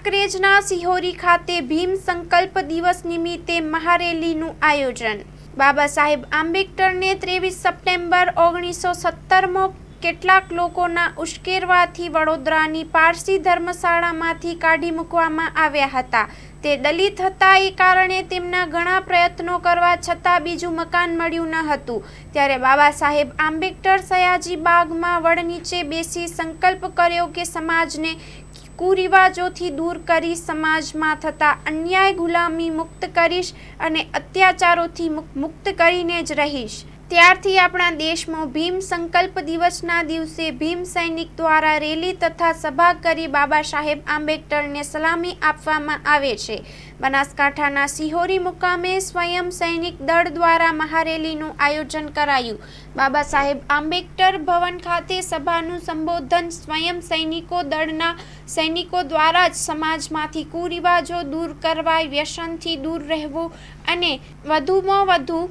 કાંકરેજના સિહોરી ખાતે ભીમ સંકલ્પ દિવસ નિમિત્તે મહારેલીનું આયોજન. બાબા સાહેબ આંબેડકરને ત્રેવીસ સપ્ટેમ્બર ઓગણીસો સત્તરમો કેટલાક લોકોના ઉશ્કેરવાથી વડોદરાની પારસી ધર્મશાળામાંથી કાઢી મૂકવામાં આવ્યા હતા. તે દલિત હતા એ કારણે તેમના ઘણા પ્રયત્નો કરવા છતાં બીજું મકાન મળ્યું ન હતું. ત્યારે બાબા સાહેબ આંબેડકર સયાજી બાગમાં વડ નીચે બેસી સંકલ્પ કર્યો કે સમાજને કુરિવાજોથી દૂર કરી સમાજમાં થતા અન્યાય ગુલામી મુક્ત કરીશ અને અત્યાચારોથી મુક્ત કરીને જ રહીશ. ત્યારથી આપણા દેશમાં ભીમ સંકલ્પ દિવસના દિવસે ભીમ સૈનિક દ્વારા રેલી તથા સભા કરી બાબા સાહેબ આંબેડકરને સલામી આપવામાં આવે છે. બનાસકાંઠાના સિહોરી મુકામે સ્વયં સૈનિક દળ દ્વારા મહારેલીનું આયોજન કરાયું. બાબા સાહેબ આંબેડકર ભવન ખાતે સભાનું સંબોધન સ્વયં સૈનિકો દળના સૈનિકો દ્વારા જ સમાજમાંથી કુરિવાજો દૂર કરવા, વ્યસનથી દૂર રહેવું અને વધુમાં વધુ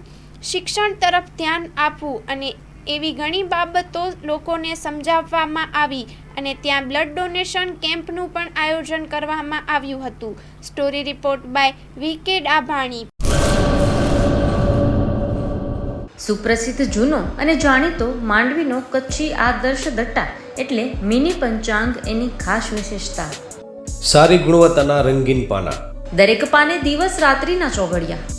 શિક્ષણ તરફ ધ્યાન આપવું અને એવી ઘણી બાબતો લોકોને સમજાવવામાં આવી અને ત્યાં બ્લડ ડોનેશન કેમ્પનું પણ આયોજન કરવામાં આવ્યું હતું. સ્ટોરી રિપોર્ટ બાય વી કે ડાભાણી. સુપ્રસિદ્ધ જૂનો અને જાણીતો માંડવીનો કચ્છી આદર્શ દટ્ટા એટલે મિની પંચાંગ એની ખાસ વિશેષતા. સારી ગુણવત્તાના રંગીન પાના. દરેક પાને દિવસ રાત્રિના ચોઘડિયા.